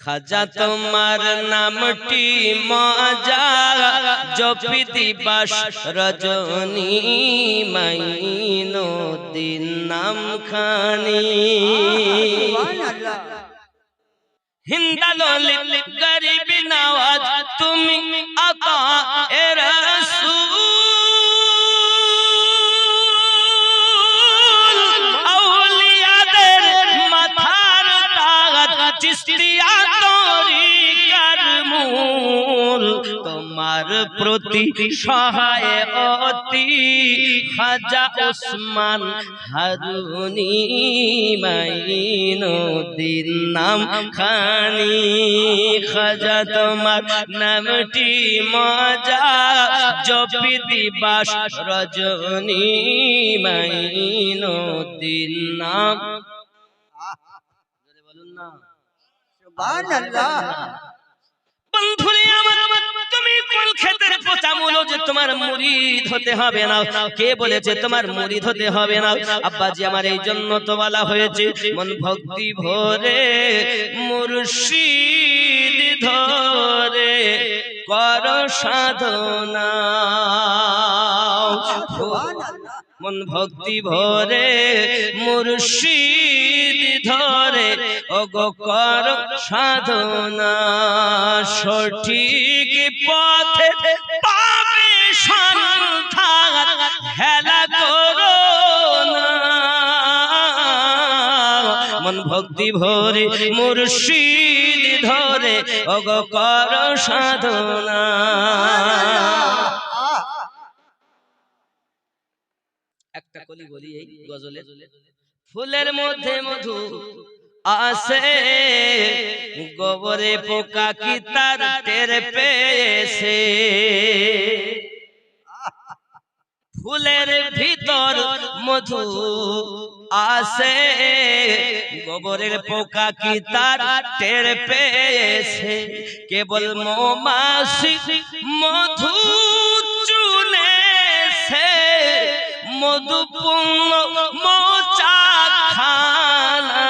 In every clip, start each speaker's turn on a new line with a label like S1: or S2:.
S1: খাজা তোমার নামটি মজা জপি দিবাস রজনী মাইনো দিন নাম খানি হিন্দালো গরিব নওয়াজ, তুমি আতা এ রসূল চিস্তিয়া তরিকার মূল তোমার প্রতি সহায় অতি খাজা ওসমান হারুনি মাইনুদ্দিন নাম খানি খাজা তোমার নামটি মজা জপি দিবাস রজনী মাইনুদ্দিন নাম বলুন না বন্ধুরে আমার তুমি কোন ক্ষেত্রে পচা মূল যে তোমার মুরিদ হতে হবে না? কে বলেছে তোমার মুরিদ হতে হবে না? আব্বাজি আমার এই জন্য তো বলা হয়েছে মন ভক্তি ভরে মুর্শিদ ধরে কর সাধনা। মন ভক্তি ভরে, মুর্শিদ ধরে। ওগো কর সাধনা, সঠিক পথে পাবে সন্ধান, হেলা করো মন ভক্তি ভরে, মুর্শিদ ধরে, ওগো কর সাধনা। একটা কলি বলি এই গজলে ফুলের মধ্যে মধু আসে গোবরে পোকা কি তার টের পেয়েছে? ফুলের ভিতর মধু আসে গোবরের পোকা কি তার টের পেয়েছে? কেবল মৌমাছি মধু মধুপূর্ণ মোচা খানা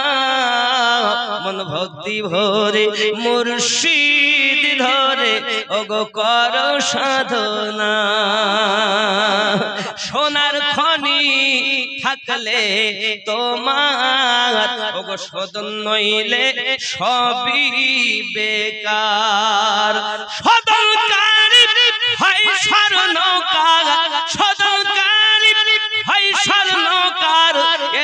S1: মন ভক্তি ভরে মুর্শিদ ধরে, ওগো কর সাধনা। সোনার খনি থাকলে তোমার, ওগো সদন নইলে সবই বেকার। সদনকারী হয় স্বর্ণকার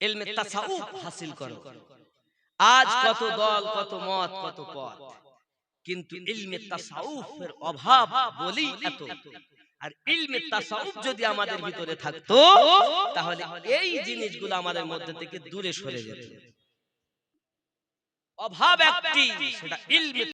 S1: ইলমে তাসাউফ হাসিল করো। আজ কত দল কত মত কত পথ। কিন্তু ইলমে তাসাউফের অভাব বলি এত। আর ইলমে তাসাউফ যদি আমাদের ভিতরে থাকতো তাহলে এই জিনিসগুলো আমাদের মধ্যে থেকে দূরে সরে যেত। অভাব একটি সেটা ইলমে